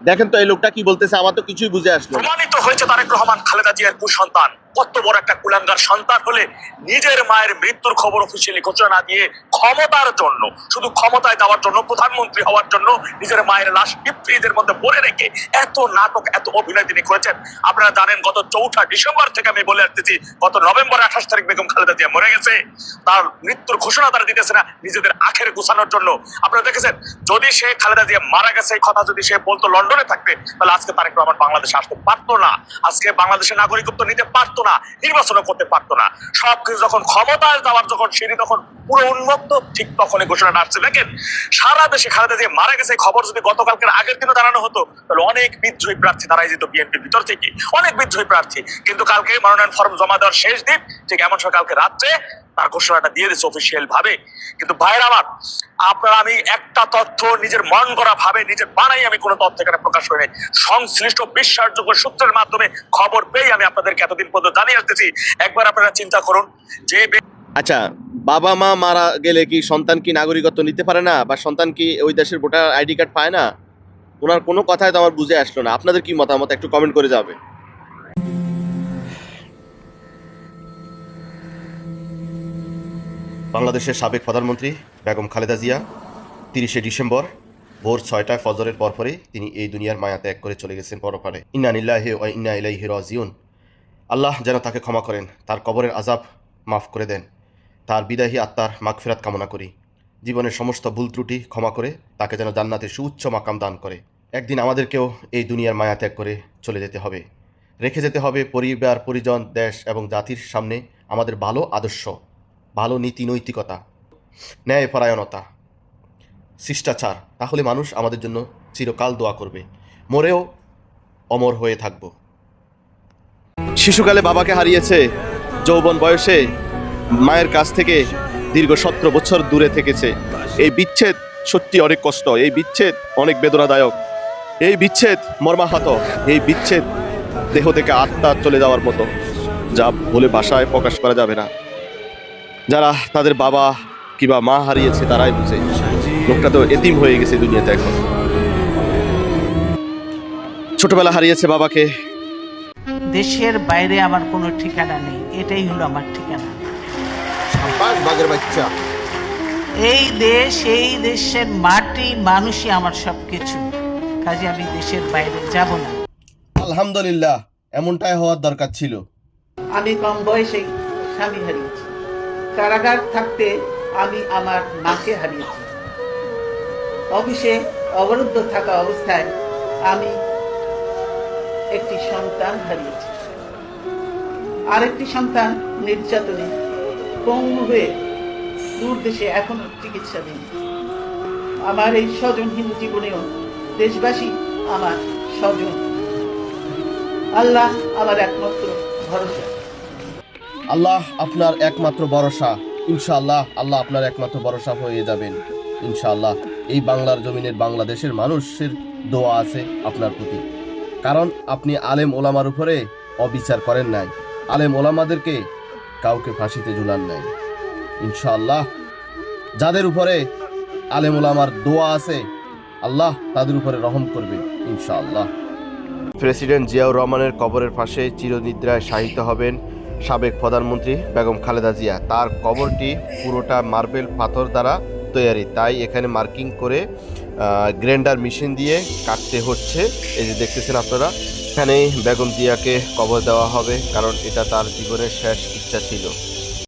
দেখেন তো এই লোকটা কি বলতেছে, আমার তো কিছুই বুঝে আসলো প্রমাণিত হয়েছে তারেক রহমান, খালেদা জিয়ার কুসন্তান। কত বড় একটা কুলাঙ্গার সন্তান হলে নিজের মায়ের মৃত্যুর খবর অফিসিয়ালি ঘোষণা দিয়ে ক্ষমতার জন্য, শুধু ক্ষমতায় যাওয়ার জন্য, প্রধানমন্ত্রী হওয়ার জন্য নিজের মায়ের লাশ ফ্রিজের মধ্যে পড়ে রেখে এত নাটক, এত অভিনয় তিনি করেছেন। আপনারা জানেন, গত চৌঠা ডিসেম্বর থেকে আমি বলে আসতেছি, গত নভেম্বর আঠাশ তারিখ বেগম খালেদা জিয়া মরে গেছে। তার মৃত্যুর ঘোষণা তারা দিতেছে না, নিজেদের আখের গুছানোর জন্য। আপনারা দেখেছেন, যদি সে খালেদা জিয়া মারা গেছে, এই কথা যদি সে বলতো লন্ডনে থাকবে তাহলে আজকে তারেক রহমান বাংলাদেশে আসতে পারতো না। আজকে বাংলাদেশের নাগরিকত্ব নিতে পারতো না, নির্বাচনও করতে পারতো না। সবকিছু যখন ক্ষমতায় যাওয়ার, যখন সিঁড়ি তখন পুরো উন্মুক্ত ঠিক তখনই ঘোষণাটা আসছে দেখেন, সারা দেশে খালেদা জিয়া মারা গেছে খবর যদি গতকালকের আগের দিনও দাঁড়ানো হতো, তাহলে অনেক বিদ্রোহী প্রার্থী দাঁড়াই যেত বিএনপির ভিতর থেকে। অনেক বিদ্রোহী প্রার্থী। কিন্তু কালকে মনোনয়ন ফর্ম জমা দেওয়ার শেষ দিন, ঠিক এমন সময় কালকে রাত্রে তার ঘোষণাটা দিয়ে দিচ্ছে অফিসিয়াল ভাবে কিন্তু ভাইয়ের আমার, আপনারা আমি একটা তথ্য নিজের মন করা ভাবে নিজের বানাই আমি কোনো তথ্য এখানে প্রকাশ করি। সংশ্লিষ্ট বিশ্বাসযোগ্য সূত্রের মাধ্যমে খবর পেয়ে আমি আপনাদেরকে এতদিন পর্যন্ত জানিয়ে আসতেছি। একবার আপনারা চিন্তা করুন, যে আচ্ছা বাবা মা মারা গেলে কি সন্তান কি নাগরিকত্ব নিতে পারে না? বা সন্তান কি ওই দেশের ভোটার আইডি কার্ড পায় না? ওনার কোনো কথাই তো আমার বুঝে আসলো না। আপনাদের কি মতামত? একটু কমেন্ট করে যাবে। বাংলাদেশের সাবেক প্রধানমন্ত্রী বেগম খালেদা জিয়া তিরিশে ডিসেম্বর ভোর ছয়টায় ফজরের পরপরই তিনি এই দুনিয়ার মায়া ত্যাগ করে চলে গেছেন পরপারে। ইন্না নিল্লাহি ও ইন্না ইলাইহি রাজিউন। আল্লাহ যেন তাকে ক্ষমা করেন, তার কবরের আজাব মাফ করে দেন। তার বিদায়ী আত্মার মাগফেরাত কামনা করি। জীবনের সমস্ত ভুল ত্রুটি ক্ষমা করে তাকে যেন জান্নাতে সুউচ্চ মাকাম দান করে। একদিন আমাদেরকেও এই দুনিয়ার মায়া ত্যাগ করে চলে যেতে হবে। রেখে যেতে হবে পরিবার, পরিজন, দেশ এবং জাতির সামনে আমাদের ভালো আদর্শ, ভালো নীতি নৈতিকতা ন্যায়পরায়ণতা শিষ্টাচার। তাহলে মানুষ আমাদের জন্য চিরকাল দোয়া করবে। মরেও অমর হয়ে থাকব। শিশুকালে বাবাকে হারিয়েছে, যৌবন বয়সে মায়ের কাছ থেকে দীর্ঘ সতেরো বছর দূরে থেকেছে। এই বিচ্ছেদ সত্যি অনেক কষ্ট, এই বিচ্ছেদ অনেক বেদনাদায়ক। এই বিচ্ছেদ মর্মাহত, এই বিচ্ছেদ দেহ থেকে আত্মা চলে যাওয়ার মতো, যা বলে বাসায় প্রকাশ করা যাবে না। যারা তাদের বাবা কিংবা মা হারিয়েছে, তারাই বুঝে। লোকটা তো এতিম হয়ে গেছে দুনিয়াতে এখন। ছোটবেলা হারিয়েছে বাবাকে। দেশের বাইরে আমার কোনো ঠিকানা নেই, এটাই হলো আমার ঠিকানা। বাঘের বাচ্চা। এই দেশ এই দেশের মাটি মানুষই আমার সব কিছু কাজে আমি দেশের বাইরে যাব না। আলহামদুলিল্লাহ এমনটাই হওয়ার দরকার ছিল। আমি কম বয়সেই স্বামী হারিয়েছি। কারাগার থাকতে আমি আমার মাকে হারিয়েছি। অফিসে অবরুদ্ধ থাকা অবস্থায় আমি একটি সন্তান হারিয়েছি। আরেকটি সন্তান নির্যাতনে পঙ্গু হয়ে দূর দেশে এখনও চিকিৎসাধীন। আমার এই স্বজনহীন জীবনেও দেশবাসী আমার স্বজন। আল্লাহ আমার একমাত্র ভরসা। আল্লাহ আপনার একমাত্র ভরসা। ইনশাআল্লাহ আল্লাহ আপনার একমাত্র ভরসা হয়ে যাবেন। ইনশাআল্লাহ এই বাংলার জমিনের বাংলাদেশের মানুষের দোয়া আছে আপনার প্রতি। কারণ আপনি আলেম ওলামার উপরে অবিচার করেন নাই। আলেম ওলামাদেরকে কাউকে ফাঁসিতে ঝুলান নাই। ইনশাআল্লাহ, যাদের উপরে আলেম আমার দোয়া আছে, আল্লাহ তাদের উপরে রহম করবে ইনশাআল্লাহ। প্রেসিডেন্ট জিয়াউর রহমানের কবরের পাশে চিরনিদ্রায় শায়িত হবেন সাবেক প্রধানমন্ত্রী বেগম খালেদা জিয়া। তার কবরটি পুরোটা মার্বেল পাথর দ্বারা তৈরি তাই এখানে মার্কিং করে গ্রাইন্ডার মেশিন দিয়ে কাটতে হচ্ছে। এই যে দেখতেছেন আপনারা এখানেই বেগম জিয়াকে কবর দেওয়া হবে কারণ এটা তার জীবনের শেষ ইচ্ছা ছিল।